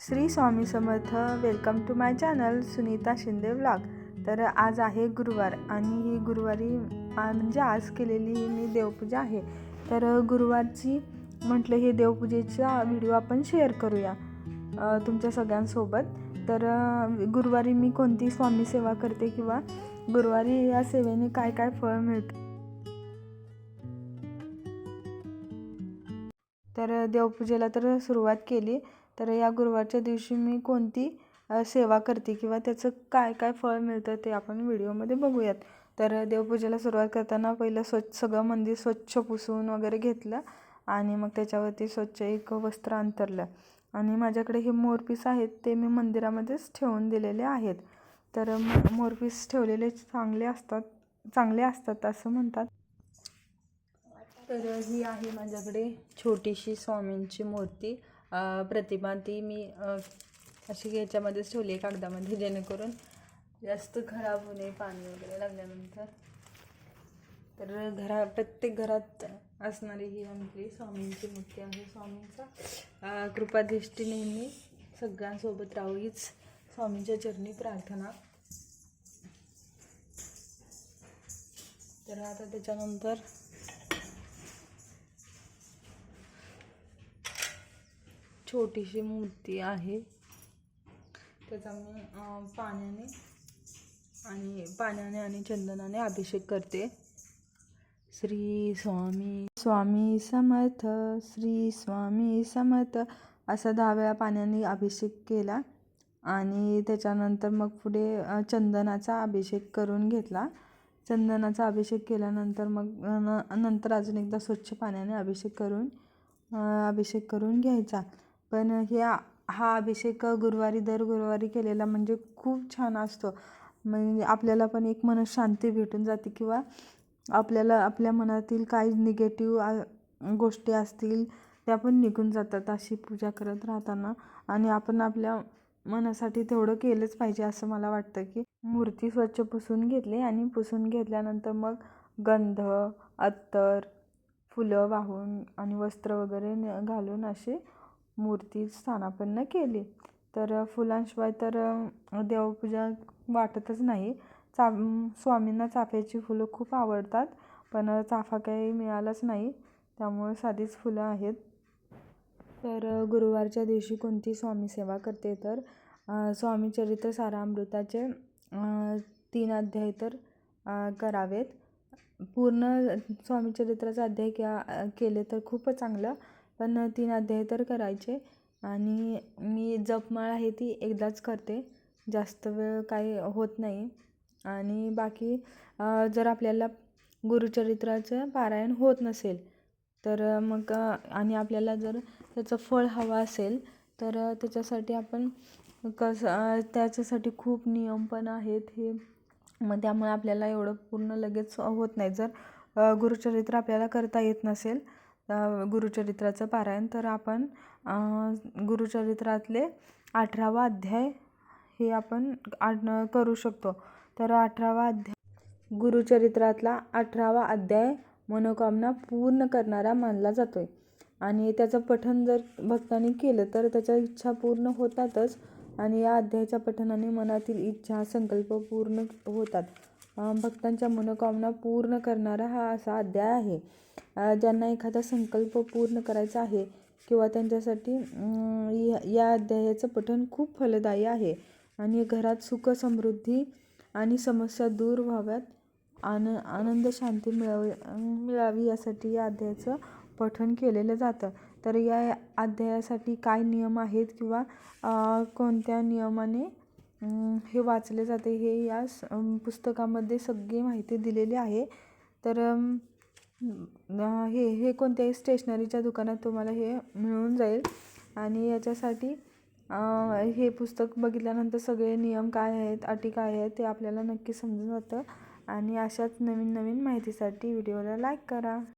Shri Swami Samarth welcome to my channel Sunita Shinde vlog तर आज आहे गुरुवार आणि ही गुरुवारी म्हणजे आज केलेली ही मी देवपूजा आहे. तर गुरुवारची म्हटलं हे देवपूजेचा व्हिडिओ आपण शेअर करूया तुमच्या सगळ्यांसोबत. तर गुरुवारी मी कोणती स्वामी सेवा करते किंवा गुरुवारी या सेवेने काय काय फळ मिळतं? तर देवपूजेला तर सुरुवात केली. तर या गुरुवारच्या दिवशी मी कोणती सेवा करते किंवा त्याचं काय काय फळ मिळतं ते आपण व्हिडिओमध्ये बघूयात. तर देवपूजेला सुरुवात करताना पहिलं स्वच्छ सगळं मंदिर स्वच्छ पुसून वगैरे घेतलं आणि मग त्याच्यावरती स्वच्छ एक वस्त्र अंतरलं. आणि माझ्याकडे हे मोरपीस आहेत ते मी मंदिरामध्येच ठेवून दिलेले आहेत. तर म- मोरपीस ठेवलेले चांगले असतात चांगले असतात असं म्हणतात. तर ही आहे माझ्याकडे छोटीशी स्वामींची मूर्ती. प्रतिमा ती मी अशी याच्यामध्येच ठेवली आहे कागदामध्ये जेणेकरून जास्त खराब होऊ नये पाणी वगैरे लागल्यानंतर. तर घरा प्रत्येक घरात असणारी ही आमची स्वामींची मूर्ती आहे. स्वामींचा कृपादृष्टी नेहमी सगळ्यांसोबत राहू. हीच स्वामींच्या चरणी प्रार्थना. तर आता त्याच्यानंतर छोटीशी मूर्ती आहे. त्याचा मी पाण्याने आणि पाण्याने आणि चंदनाने अभिषेक करते. श्री स्वामी स्वामी समर्थ श्री स्वामी समर्थ असा दहा वेळा पाण्याने अभिषेक केला आणि त्याच्यानंतर मग पुढे चंदनाचा अभिषेक करून घेतला. चंदनाचा अभिषेक केल्यानंतर मग न नंतर अजून एकदा स्वच्छ पाण्याने अभिषेक करून अभिषेक करून घ्यायचा. पण हे हा अभिषेक गुरुवारी दर गुरुवारी केलेला म्हणजे खूप छान असतो. म्हणजे आपल्याला पण एक मनशांती भेटून जाते किंवा आपल्याला आपल्या मनातील काही निगेटिव्ह गोष्टी असतील त्या पण निघून जातात अशी पूजा करत राहताना. आणि आपण आपल्या मनासाठी तेवढं केलंच पाहिजे असं मला वाटतं की मूर्ती स्वच्छ पुसून घेतली आणि पुसून घेतल्यानंतर मग गंध अत्तर फुलं वाहून आणि वस्त्र वगैरे न- घालून असे मूर्ती स्थानापन्न केली. तर फुलांशिवाय तर देवपूजा वाटतच नाही. चा स्वामींना चाफ्याची फुलं खूप आवडतात पण चाफा काही मिळालाच नाही. त्यामुळे साधीच फुलं आहेत. तर गुरुवारच्या दिवशी कोणती स्वामी सेवा करते तर स्वामी चरित्र सारामृताचे तीन अध्याय तर करावेत. पूर्ण स्वामी चरित्राचा अध्याय क्या केले तर खूपच चांगलं. पण तीन अध्याय तर करायचे. आणि मी जपमाळ आहे ती एकदाच करते. जास्त वेळ काही होत नाही. आणि बाकी जर आपल्याला गुरुचरित्राचं पारायण होत नसेल तर मग आणि आपल्याला जर त्याचं फळ हवं असेल तर त्याच्यासाठी आपण कसं त्याच्यासाठी खूप नियम पण आहेत हे. मग त्यामुळे आपल्याला एवढं पूर्ण लगेच होत नाही. जर गुरुचरित्र आपल्याला करता येत नसेल गुरुचरित्राचं पारायण. तर आपण गुरुचरित्रातले अठरावा अध्याय हे आपण आठ- करू शकतो. तर अठरावा अध्याय गुरुचरित्रातला अठरावा अध्याय मनोकामना पूर्ण करणारा मानला जातो आहे आणि त्याचं पठण जर भक्तांनी केलं तर त्याच्या इच्छा पूर्ण होतातच. आणि या अध्यायाच्या पठणाने मनातील इच्छा संकल्प पूर्ण होतात. भक्तांच्या मनोकामना पूर्ण करणारा हा असा अध्याय आहे. ज्यांना एखादा संकल्प पूर्ण करायचा आहे किंवा त्यांच्यासाठी या- या अध्यायाचं पठण खूप फलदायी आहे आणि घरात सुख समृद्धी आणि समस्या दूर व्हाव्यात आन आनंद शांती मिळावी मिळावी यासाठी या अध्यायाचं पठण केलेलं जातं. तर या अध्यायासाठी काय नियम आहेत किंवा कोणत्या नियमाने हे वाचले जाते. हे या स- पुस्तकामध्ये सगळी माहिती दिलेली आहे. तर हे हे कोणत्याही स्टेशनरीच्या दुकानात तुम्हाला हे मिळून जाईल. आणि याच्यासाठी हे पुस्तक बघितल्यानंतर सगळे नियम काय आहेत अटी काय आहेत ते आपल्याला नक्की समजून जातं. आणि अशाच नवीन नवीन माहितीसाठी व्हिडिओला लाईक करा.